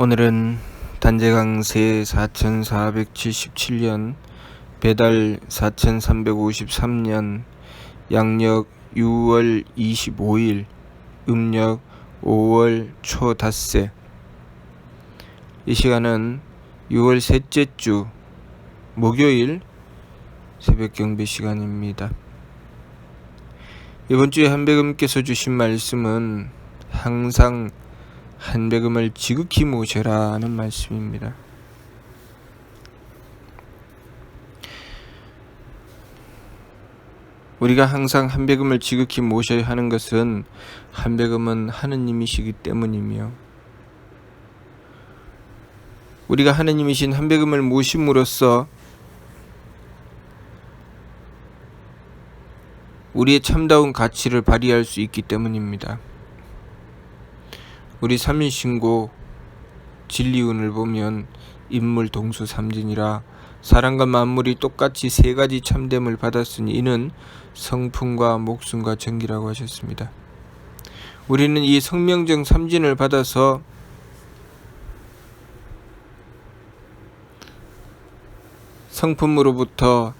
오늘은 단재강세 4477년 배달 4353년 양력 6월 25일 음력 5월 초 닷새 이 시간은 6월 셋째 주 목요일 새벽 경배 시간입니다. 이번 주에 한백음께서 주신 말씀은 항상 한백음을 지극히 모셔라는 말씀입니다. 우리가 항상 한백음을 지극히 모셔야 하는 것은 한백음은 하느님이시기 때문이며 우리가 하느님이신 한백음을 모심으로써 우리의 참다운 가치를 발휘할 수 있기 때문입니다. 우리 삼인신고 진리운을 보면 인물 동수 삼진이라 사람과 만물이 똑같이 세 가지 참됨을 받았으니 이는 성품과 목숨과 정기라고 하셨습니다. 우리는 이 성명정 삼진을 받아서 성품으로부터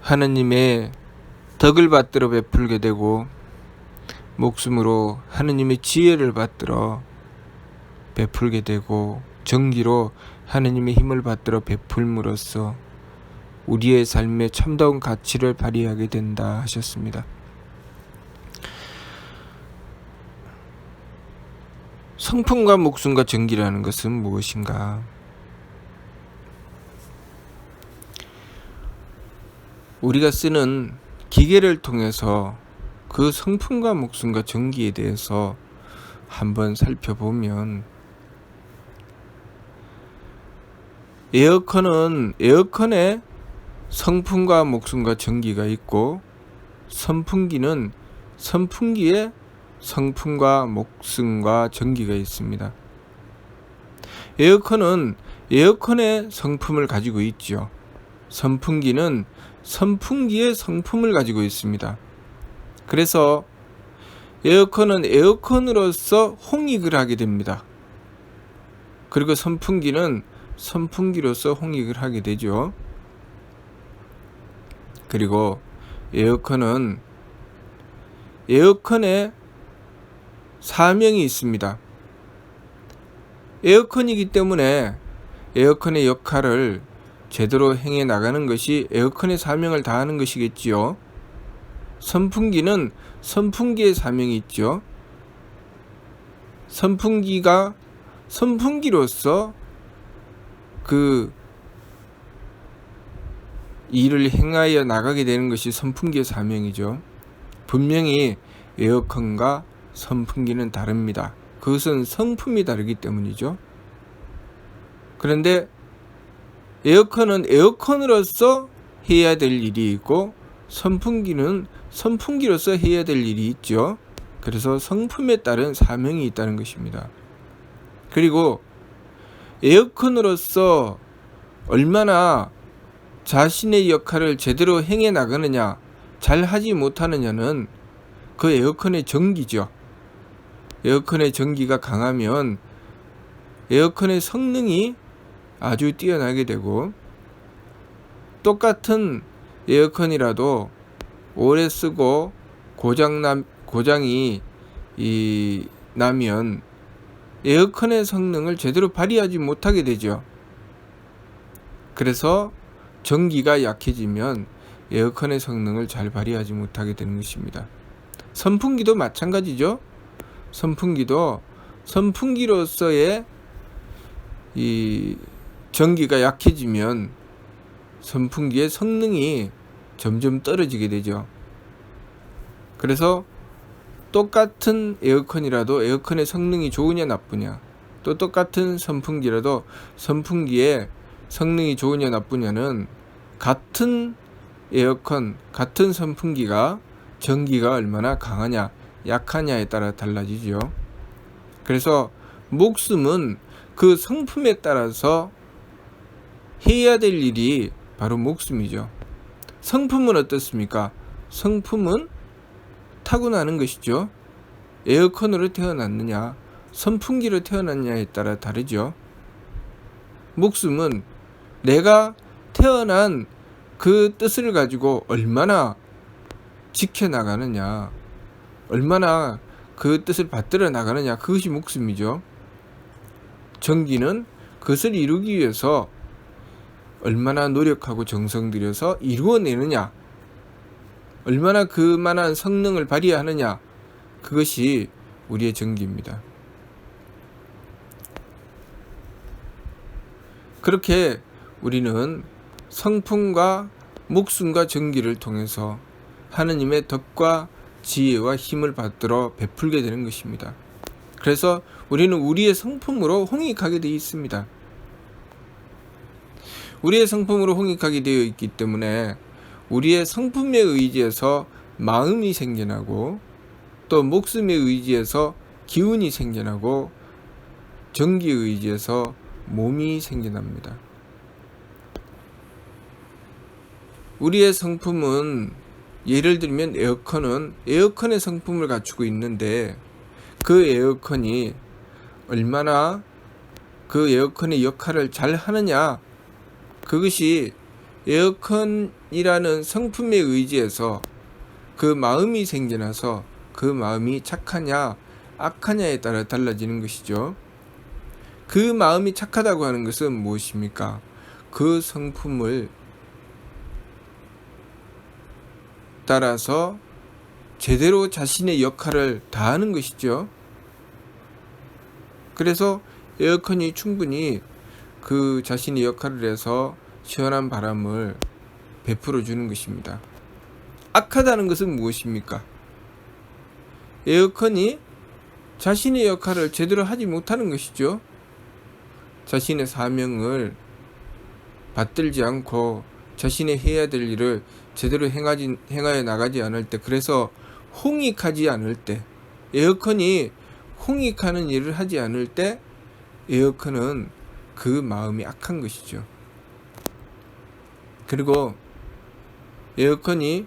하느님의 덕을 받들어 베풀게 되고 목숨으로 하느님의 지혜를 받들어 베풀게 되고 정기로 하느님의 힘을 받들어 베풀므로써 우리의 삶에 참다운 가치를 발휘하게 된다 하셨습니다. 성품과 목숨과 정기라는 것은 무엇인가? 우리가 쓰는 기계를 통해서 그 성품과 목숨과 정기에 대해서 한번 살펴보면 에어컨은 에어컨에 성품과 목숨과 전기가 있고 선풍기는 선풍기에 성품과 목숨과 전기가 있습니다. 에어컨은 에어컨의 성품을 가지고 있죠. 선풍기는 선풍기의 성품을 가지고 있습니다. 그래서 에어컨은 에어컨으로서 홍익을 하게 됩니다. 그리고 선풍기는 선풍기로서 홍익을 하게 되죠. 그리고 에어컨은 에어컨에 사명이 있습니다. 에어컨이기 때문에 에어컨의 역할을 제대로 행해 나가는 것이 에어컨의 사명을 다하는 것이겠지요. 선풍기는 선풍기의 사명이 있죠. 선풍기가 선풍기로서 그 일을 행하여 나가게 되는 것이 선풍기의 사명이죠. 분명히 에어컨과 선풍기는 다릅니다. 그것은 성품이 다르기 때문이죠. 그런데 에어컨은 에어컨으로서 해야 될 일이 있고 선풍기는 선풍기로서 해야 될 일이 있죠. 그래서 성품에 따른 사명이 있다는 것입니다. 그리고 에어컨으로서 얼마나 자신의 역할을 제대로 행해 나가느냐, 잘 하지 못하느냐는 그 에어컨의 전기죠. 에어컨의 전기가 강하면 에어컨의 성능이 아주 뛰어나게 되고 똑같은 에어컨이라도 오래 쓰고 고장 남 고장이 이 나면 에어컨의 성능을 제대로 발휘하지 못하게 되죠. 그래서 전기가 약해지면 에어컨의 성능을 잘 발휘하지 못하게 되는 것입니다. 선풍기도 마찬가지죠. 선풍기도 선풍기로서의 이 전기가 약해지면 선풍기의 성능이 점점 떨어지게 되죠. 그래서 똑같은 에어컨이라도 에어컨의 성능이 좋으냐 나쁘냐 또 똑같은 선풍기라도 선풍기의 성능이 좋으냐 나쁘냐는 같은 에어컨 같은 선풍기가 전기가 얼마나 강하냐 약하냐에 따라 달라지죠. 그래서 목숨은 그 성품에 따라서 해야 될 일이 바로 목숨이죠. 성품은 어떻습니까? 성품은 타고나는 것이죠. 에어컨으로 태어났느냐, 선풍기로 태어났냐에 따라 다르죠. 목숨은 내가 태어난 그 뜻을 가지고 얼마나 지켜나가느냐, 얼마나 그 뜻을 받들어 나가느냐, 그것이 목숨이죠. 정기는 그것을 이루기 위해서 얼마나 노력하고 정성 들여서 이루어내느냐, 얼마나 그만한 성능을 발휘하느냐, 그것이 우리의 정기입니다. 그렇게 우리는 성품과 목숨과 정기를 통해서 하느님의 덕과 지혜와 힘을 받들어 베풀게 되는 것입니다. 그래서 우리는 우리의 성품으로 홍익하게 되어 있습니다. 우리의 성품으로 홍익하게 되어 있기 때문에 우리의 성품에 의지해서 마음이 생겨나고 또 목숨에 의지해서 기운이 생겨나고 정기에 의지해서 몸이 생겨납니다. 우리의 성품은 예를 들면 에어컨은 에어컨의 성품을 갖추고 있는데 그 에어컨이 얼마나 그 에어컨의 역할을 잘 하느냐 그것이 에어컨 이라는 성품에 의지해서 그 마음이 생겨나서 그 마음이 착하냐 악하냐에 따라 달라지는 것이죠. 그 마음이 착하다고 하는 것은 무엇입니까? 그 성품을 따라서 제대로 자신의 역할을 다하는 것이죠. 그래서 에어컨이 충분히 그 자신의 역할을 해서 시원한 바람을 베풀어 주는 것입니다. 악하다는 것은 무엇입니까? 에어컨이 자신의 역할을 제대로 하지 못하는 것이죠. 자신의 사명을 받들지 않고 자신의 해야 될 일을 제대로 행하지, 행하여 나가지 않을 때, 그래서 홍익하지 않을 때, 에어컨이 홍익하는 일을 하지 않을 때, 에어컨은 그 마음이 악한 것이죠. 그리고 에어컨이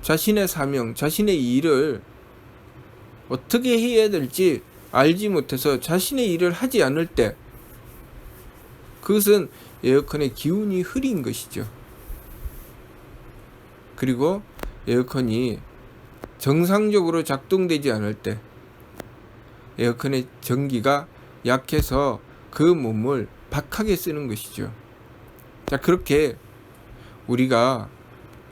자신의 사명, 자신의 일을 어떻게 해야 될지 알지 못해서 자신의 일을 하지 않을 때, 그것은 에어컨의 기운이 흐린 것이죠. 그리고 에어컨이 정상적으로 작동되지 않을 때, 에어컨의 전기가 약해서 그 몸을 박하게 쓰는 것이죠. 자, 그렇게 우리가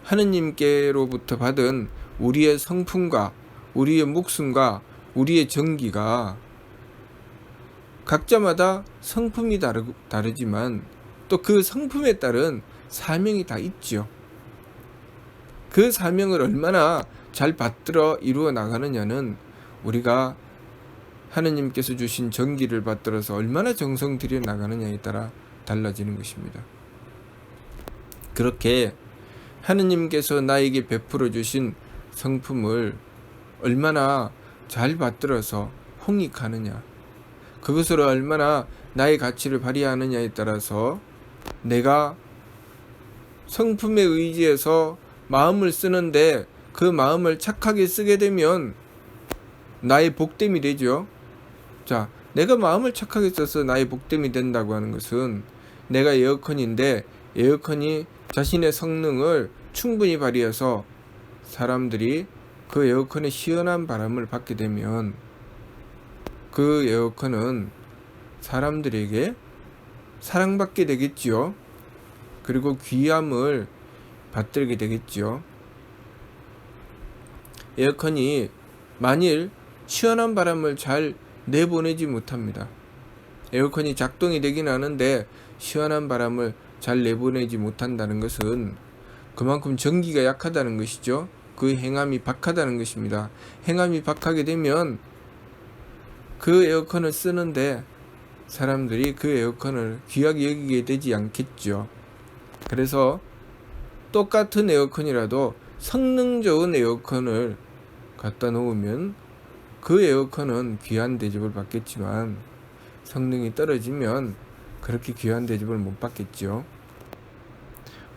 하느님께로부터 받은 우리의 성품과 우리의 목숨과 우리의 전기가 각자마다 성품이 다르, 다르지만 또 그 성품에 따른 사명이 다 있지요. 그 사명을 얼마나 잘 받들어 이루어 나가느냐는 우리가 하느님께서 주신 전기를 받들어서 얼마나 정성 들여 나가느냐에 따라 달라지는 것입니다. 그렇게 하느님께서 나에게 베풀어 주신 성품을 얼마나 잘 받들어서 홍익하느냐, 그것으로 얼마나 나의 가치를 발휘하느냐에 따라서 내가 성품에 의지해서 마음을 쓰는데 그 마음을 착하게 쓰게 되면 나의 복됨이 되죠. 자, 내가 마음을 착하게 써서 나의 복됨이 된다고 하는 것은 내가 에어컨인데 에어컨이 자신의 성능을 충분히 발휘해서 사람들이 그 에어컨의 시원한 바람을 받게 되면 그 에어컨은 사람들에게 사랑받게 되겠지요. 그리고 귀함을 받들게 되겠지요. 에어컨이 만일 시원한 바람을 잘 내보내지 못합니다. 에어컨이 작동이 되긴 하는데 시원한 바람을 잘 내보내지 못한다는 것은 그만큼 전기가 약하다는 것이죠. 그 행함이 박하다는 것입니다. 행함이 박하게 되면 그 에어컨을 쓰는데 사람들이 그 에어컨을 귀하게 여기게 되지 않겠죠. 그래서 똑같은 에어컨이라도 성능 좋은 에어컨을 갖다 놓으면 그 에어컨은 귀한 대접을 받겠지만 성능이 떨어지면 그렇게 귀한 대접을 못 받겠죠.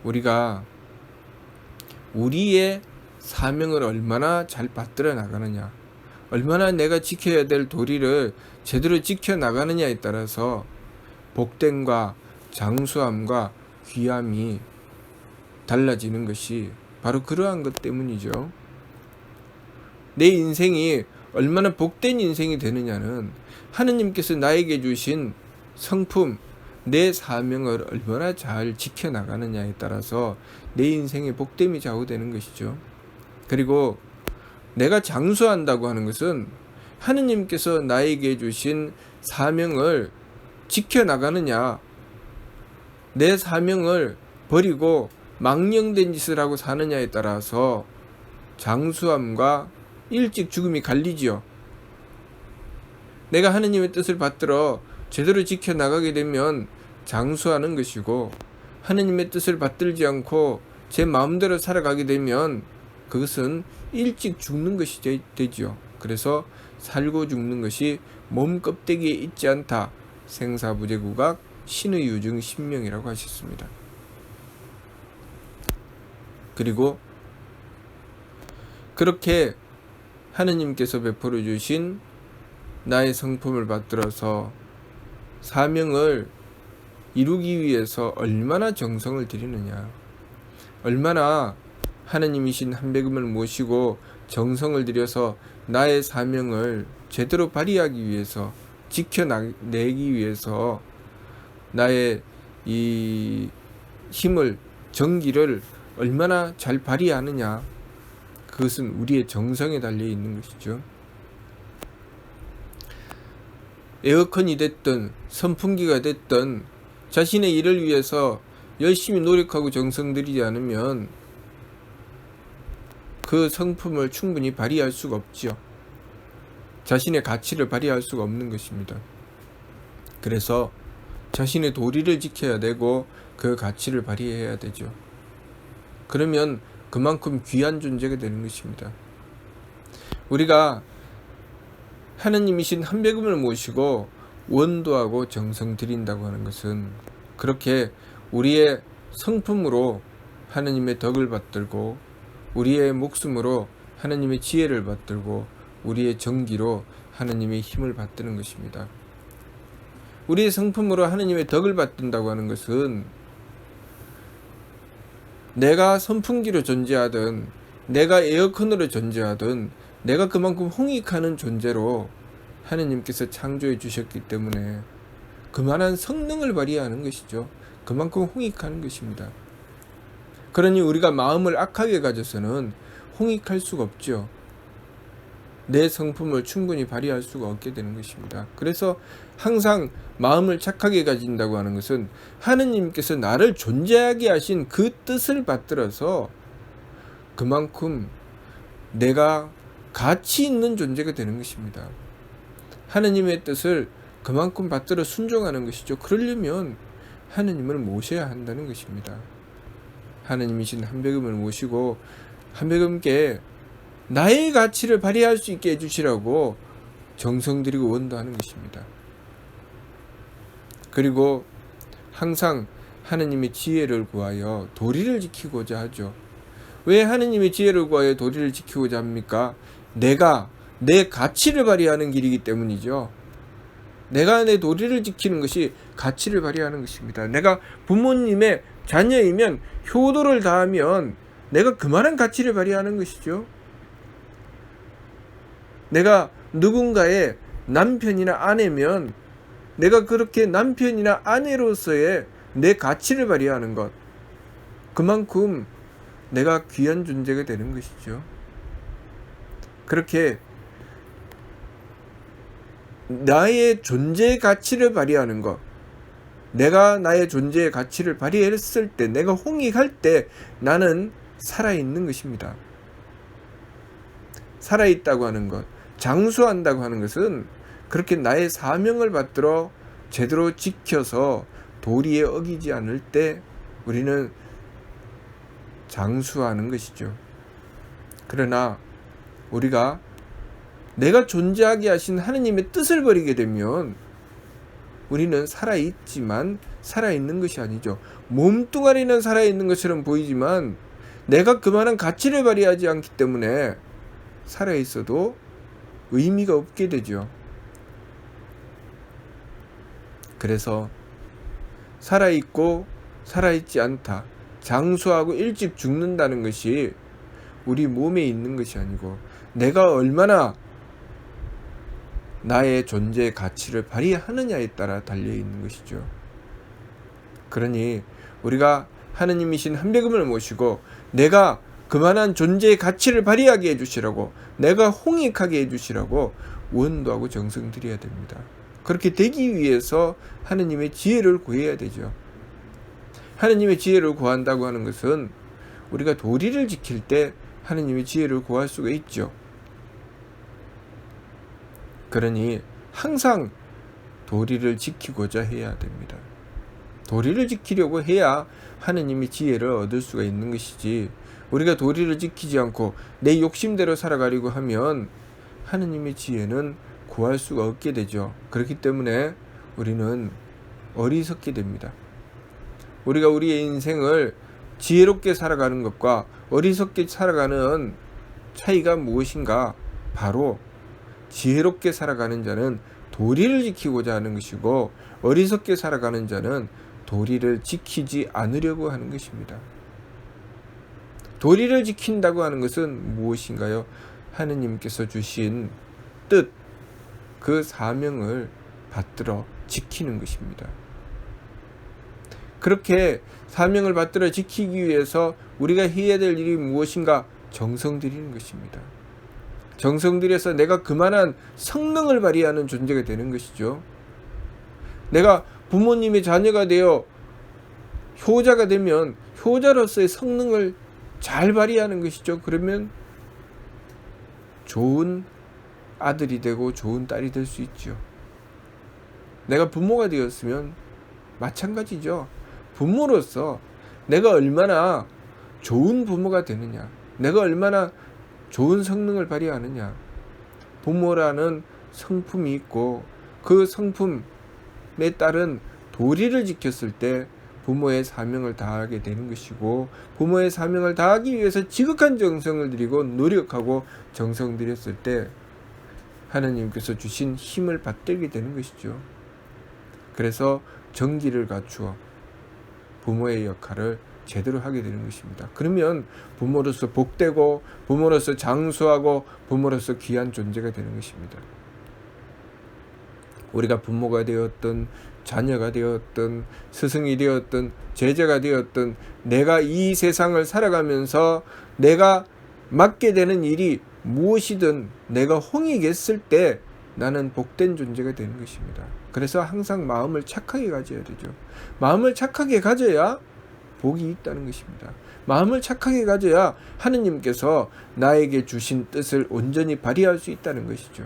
우리가 우리의 사명을 얼마나 잘 받들어 나가느냐, 얼마나 내가 지켜야 될 도리를 제대로 지켜 나가느냐에 따라서 복됨과 장수함과 귀함이 달라지는 것이 바로 그러한 것 때문이죠. 내 인생이 얼마나 복된 인생이 되느냐는 하느님께서 나에게 주신 성품, 내 사명을 얼마나 잘 지켜나가느냐에 따라서 내 인생의 복됨이 좌우되는 것이죠. 그리고 내가 장수한다고 하는 것은 하느님께서 나에게 주신 사명을 지켜나가느냐, 내 사명을 버리고 망령된 짓을 하고 사느냐에 따라서 장수함과 일찍 죽음이 갈리지요. 내가 하느님의 뜻을 받들어 제대로 지켜나가게 되면 장수하는 것이고 하느님의 뜻을 받들지 않고 제 마음대로 살아가게 되면 그것은 일찍 죽는 것이 되, 되지요. 그래서 살고 죽는 것이 몸 껍데기에 있지 않다. 생사부재구각 신의 유증 신명이라고 하셨습니다. 그리고 그렇게 하느님께서 베풀어 주신 나의 성품을 받들어서 사명을 이루기 위해서 얼마나 정성을 들이느냐. 얼마나 하느님이신 한백음을 모시고 정성을 들여서 나의 사명을 제대로 발휘하기 위해서 지켜내기 위해서 나의 이 힘을 정기를 얼마나 잘 발휘하느냐 그것은 우리의 정성에 달려 있는 것이죠. 에어컨이 됐든 선풍기가 됐든 자신의 일을 위해서 열심히 노력하고 정성 들이지 않으면 그 성품을 충분히 발휘할 수가 없지요. 자신의 가치를 발휘할 수가 없는 것입니다. 그래서 자신의 도리를 지켜야 되고 그 가치를 발휘해야 되죠. 그러면 그만큼 귀한 존재가 되는 것입니다. 우리가 하느님이신 한백음을 모시고 원도하고 정성 드린다고 하는 것은 그렇게 우리의 성품으로 하느님의 덕을 받들고 우리의 목숨으로 하느님의 지혜를 받들고 우리의 정기로 하느님의 힘을 받드는 것입니다. 우리의 성품으로 하느님의 덕을 받든다고 하는 것은 내가 선풍기로 존재하든 내가 에어컨으로 존재하든 내가 그만큼 홍익하는 존재로 하느님께서 창조해 주셨기 때문에 그만한 성능을 발휘하는 것이죠. 그만큼 홍익하는 것입니다. 그러니 우리가 마음을 악하게 가져서는 홍익할 수가 없죠. 내 성품을 충분히 발휘할 수가 없게 되는 것입니다. 그래서 항상 마음을 착하게 가진다고 하는 것은 하느님께서 나를 존재하게 하신 그 뜻을 받들어서 그만큼 내가 가치 있는 존재가 되는 것입니다. 하느님의 뜻을 그만큼 받들어 순종하는 것이죠. 그러려면 하느님을 모셔야 한다는 것입니다. 하느님이신 한백음을 모시고 한백음께 나의 가치를 발휘할 수 있게 해주시라고 정성 들이고 원도하는 것입니다. 그리고 항상 하느님의 지혜를 구하여 도리를 지키고자 하죠. 왜 하느님의 지혜를 구하여 도리를 지키고자 합니까? 내가 내 가치를 발휘하는 길이기 때문이죠. 내가 내 도리를 지키는 것이 가치를 발휘하는 것입니다. 내가 부모님의 자녀이면 효도를 다하면 내가 그만한 가치를 발휘하는 것이죠. 내가 누군가의 남편이나 아내면 내가 그렇게 남편이나 아내로서의 내 가치를 발휘하는 것. 그만큼 내가 귀한 존재가 되는 것이죠. 그렇게 나의 존재 가치를 발휘하는 것. 내가 나의 존재의 가치를 발휘했을 때, 내가 홍익할 때 나는 살아있는 것입니다. 살아있다고 하는 것. 장수한다고 하는 것은 그렇게 나의 사명을 받들어 제대로 지켜서 도리에 어기지 않을 때 우리는 장수하는 것이죠. 그러나 우리가 내가 존재하게 하신 하느님의 뜻을 버리게 되면 우리는 살아있지만 살아있는 것이 아니죠. 몸뚱아리는 살아있는 것처럼 보이지만 내가 그만한 가치를 발휘하지 않기 때문에 살아있어도 의미가 없게 되죠. 그래서 살아있고 살아있지 않다. 장수하고 일찍 죽는다는 것이 우리 몸에 있는 것이 아니고 내가 얼마나 나의 존재의 가치를 발휘하느냐에 따라 달려 있는 것이죠. 그러니 우리가 하느님이신 한배금을 모시고 내가 그만한 존재의 가치를 발휘하게 해주시라고 내가 홍익하게 해주시라고 원도하고 정성 드려야 됩니다. 그렇게 되기 위해서 하느님의 지혜를 구해야 되죠. 하느님의 지혜를 구한다고 하는 것은 우리가 도리를 지킬 때 하느님의 지혜를 구할 수가 있죠. 그러니 항상 도리를 지키고자 해야 됩니다. 도리를 지키려고 해야 하느님의 지혜를 얻을 수가 있는 것이지 우리가 도리를 지키지 않고 내 욕심대로 살아가려고 하면 하느님의 지혜는 구할 수가 없게 되죠. 그렇기 때문에 우리는 어리석게 됩니다. 우리가 우리의 인생을 지혜롭게 살아가는 것과 어리석게 살아가는 차이가 무엇인가? 바로 지혜롭게 살아가는 자는 도리를 지키고자 하는 것이고 어리석게 살아가는 자는 도리를 지키지 않으려고 하는 것입니다. 도리를 지킨다고 하는 것은 무엇인가요? 하느님께서 주신 뜻, 그 사명을 받들어 지키는 것입니다. 그렇게 사명을 받들어 지키기 위해서 우리가 해야 될 일이 무엇인가 정성 들이는 것입니다. 정성 들여서 내가 그만한 성능을 발휘하는 존재가 되는 것이죠. 내가 부모님의 자녀가 되어 효자가 되면 효자로서의 성능을 잘 발휘하는 것이죠. 그러면 좋은 아들이 되고 좋은 딸이 될 수 있죠. 내가 부모가 되었으면 마찬가지죠. 부모로서 내가 얼마나 좋은 부모가 되느냐, 내가 얼마나 좋은 성능을 발휘하느냐. 부모라는 성품이 있고 그 성품에 따른 도리를 지켰을 때 부모의 사명을 다하게 되는 것이고 부모의 사명을 다하기 위해서 지극한 정성을 들이고 노력하고 정성 들였을 때 하나님께서 주신 힘을 받들게 되는 것이죠. 그래서 정기를 갖추어 부모의 역할을 제대로 하게 되는 것입니다. 그러면 부모로서 복되고 부모로서 장수하고 부모로서 귀한 존재가 되는 것입니다. 우리가 부모가 되었던 자녀가 되었던 스승이 되었던 제자가 되었던 내가 이 세상을 살아가면서 내가 맡게 되는 일이 무엇이든 내가 홍익했을 때 나는 복된 존재가 되는 것입니다. 그래서 항상 마음을 착하게 가져야 되죠. 마음을 착하게 가져야 복이 있다는 것입니다. 마음을 착하게 가져야 하느님께서 나에게 주신 뜻을 온전히 발휘할 수 있다는 것이죠.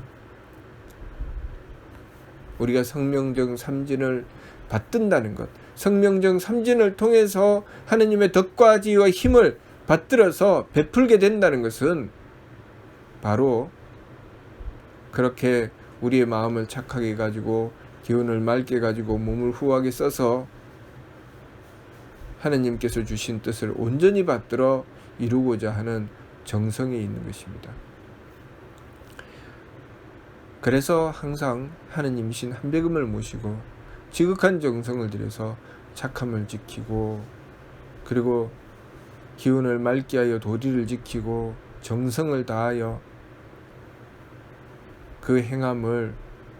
우리가 성명정 삼진을 받든다는 것, 성명정 삼진을 통해서 하느님의 덕과 지와 힘을 받들어서 베풀게 된다는 것은 바로 그렇게 우리의 마음을 착하게 가지고 기운을 맑게 가지고 몸을 후하게 써서 하느님께서 주신 뜻을 온전히 받들어 이루고자 하는 정성에 있는 것입니다. 그래서 항상 하느님이신 한배금을 모시고 지극한 정성을 들여서 착함을 지키고 그리고 기운을 맑게 하여 도리를 지키고 정성을 다하여 그 행함을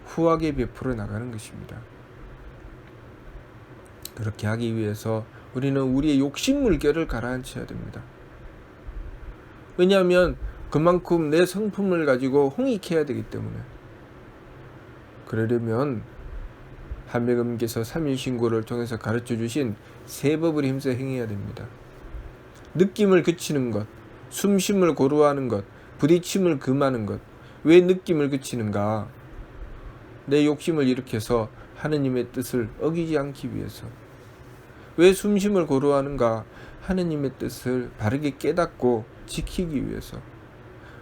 후하게 베풀어 나가는 것입니다. 그렇게 하기 위해서 우리는 우리의 욕심 물결을 가라앉혀야 됩니다. 왜냐하면 그만큼 내 성품을 가지고 홍익해야 되기 때문에 그러려면 한매금께서 삼일신고를 통해서 가르쳐 주신 세 법을 힘써 행해야 됩니다. 느낌을 그치는 것, 숨쉼을 고루하는 것, 부딪힘을 금하는 것. 왜 느낌을 그치는가? 내 욕심을 일으켜서 하느님의 뜻을 어기지 않기 위해서. 왜 숨심을 고루하는가? 하느님의 뜻을 바르게 깨닫고 지키기 위해서.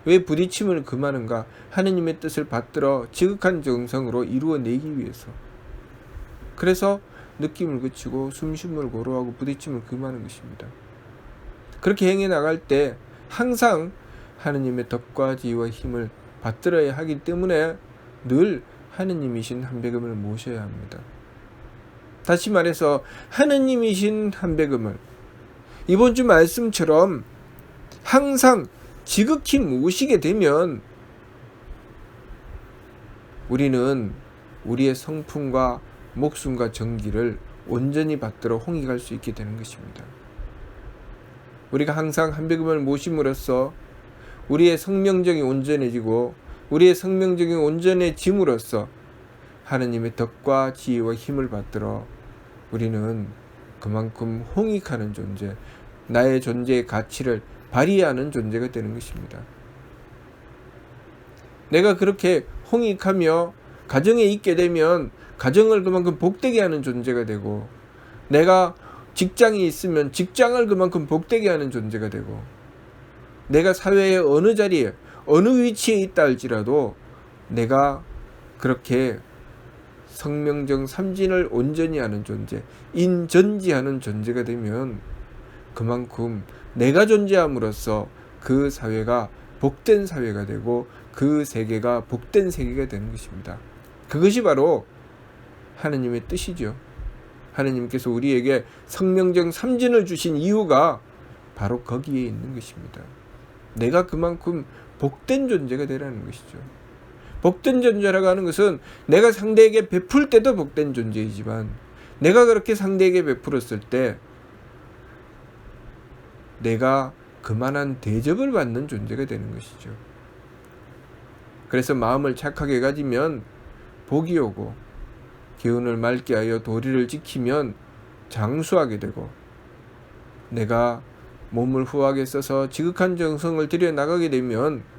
왜 부딪힘을 금하는가? 하느님의 뜻을 받들어 지극한 정성으로 이루어내기 위해서. 그래서 느낌을 그치고 숨심을 고루하고 부딪힘을 금하는 것입니다. 그렇게 행해 나갈 때 항상 하느님의 덕과 지혜와 힘을 받들어야 하기 때문에 늘 하느님이신 한배금을 모셔야 합니다. 다시 말해서 하느님이신 한백음을 이번 주 말씀처럼 항상 지극히 모시게 되면 우리는 우리의 성품과 목숨과 정기를 온전히 받들어 홍익할 수 있게 되는 것입니다. 우리가 항상 한백음을 모심으로써 우리의 성명적이 온전해지고 우리의 성명적이 온전해짐으로써 하느님의 덕과 지혜와 힘을 받들어 우리는 그만큼 홍익하는 존재, 나의 존재의 가치를 발휘하는 존재가 되는 것입니다. 내가 그렇게 홍익하며 가정에 있게 되면 가정을 그만큼 복되게 하는 존재가 되고 내가 직장에 있으면 직장을 그만큼 복되게 하는 존재가 되고 내가 사회의 어느 자리에 어느 위치에 있다 할지라도 내가 그렇게 성명정 삼진을 온전히 하는 존재, 인전지하는 존재가 되면 그만큼 내가 존재함으로써 그 사회가 복된 사회가 되고 그 세계가 복된 세계가 되는 것입니다. 그것이 바로 하느님의 뜻이죠. 하느님께서 우리에게 성명정 삼진을 주신 이유가 바로 거기에 있는 것입니다. 내가 그만큼 복된 존재가 되라는 것이죠. 복된 존재라고 하는 것은 내가 상대에게 베풀 때도 복된 존재이지만 내가 그렇게 상대에게 베풀었을 때 내가 그만한 대접을 받는 존재가 되는 것이죠. 그래서 마음을 착하게 가지면 복이 오고 기운을 맑게 하여 도리를 지키면 장수하게 되고 내가 몸을 후하게 써서 지극한 정성을 들여 나가게 되면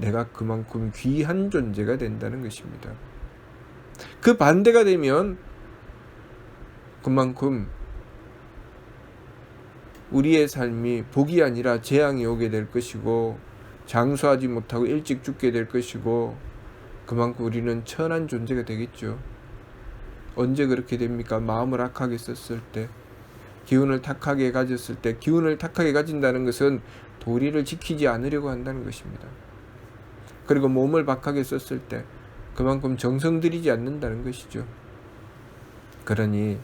내가 그만큼 귀한 존재가 된다는 것입니다. 그 반대가 되면 그만큼 우리의 삶이 복이 아니라 재앙이 오게 될 것이고 장수하지 못하고 일찍 죽게 될 것이고 그만큼 우리는 천한 존재가 되겠죠. 언제 그렇게 됩니까? 마음을 악하게 썼을 때, 기운을 탁하게 가졌을 때, 기운을 탁하게 가진다는 것은 도리를 지키지 않으려고 한다는 것입니다. 그리고 몸을 박하게 썼을 때, 그만큼 정성 들이지 않는다는 것이죠. 그러니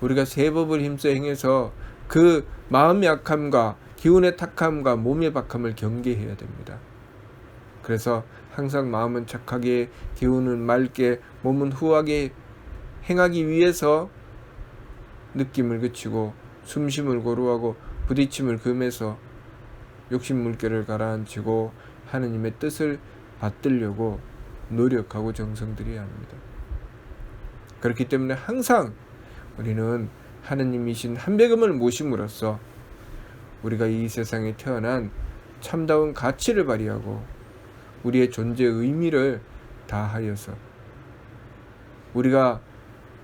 우리가 세법을 힘써 행해서 그 마음의 악함과 기운의 탁함과 몸의 박함을 경계해야 됩니다. 그래서 항상 마음은 착하게, 기운은 맑게, 몸은 후하게 행하기 위해서 느낌을 그치고 숨심을 고루하고 부딪힘을 금해서 욕심 물결을 가라앉히고 하느님의 뜻을 받들려고 노력하고 정성들여야 합니다. 그렇기 때문에 항상 우리는 하느님이신 한백음을 모심으로써 우리가 이 세상에 태어난 참다운 가치를 발휘하고 우리의 존재의 의미를 다하여서 우리가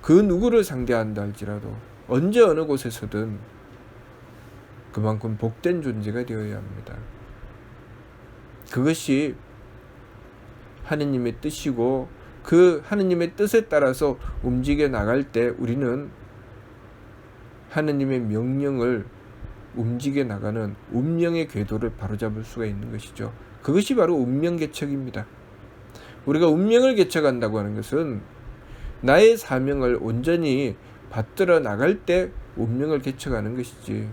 그 누구를 상대한다 할지라도 언제 어느 곳에서든 그만큼 복된 존재가 되어야 합니다. 그것이 하느님의 뜻이고 그 하느님의 뜻에 따라서 움직여 나갈 때 우리는 하느님의 명령을 움직여 나가는 운명의 궤도를 바로잡을 수가 있는 것이죠. 그것이 바로 운명 개척입니다. 우리가 운명을 개척한다고 하는 것은 나의 사명을 온전히 받들어 나갈 때 운명을 개척하는 것이지.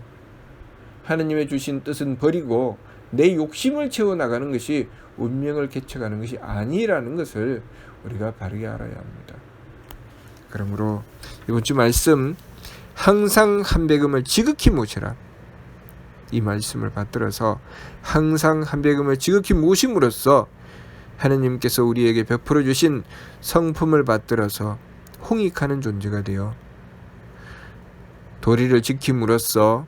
하느님의 주신 뜻은 버리고 내 욕심을 채워 나가는 것이 운명을 개척하는 것이 아니라는 것을 우리가 바르게 알아야 합니다. 그러므로 이번 주 말씀 항상 한백음을 지극히 모시라. 이 말씀을 받들어서 항상 한백음을 지극히 모심으로써 하느님께서 우리에게 베풀어 주신 성품을 받들어서 홍익하는 존재가 되어 도리를 지킴으로써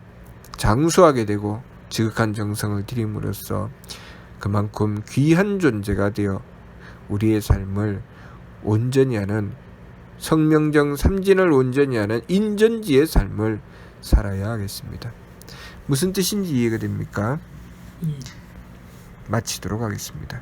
장수하게 되고 지극한 정성을 들임으로써 그만큼 귀한 존재가 되어 우리의 삶을 온전히 하는 성명정 삼진을 온전히 하는 인전지의 삶을 살아야 하겠습니다. 무슨 뜻인지 이해가 됩니까? 마치도록 하겠습니다.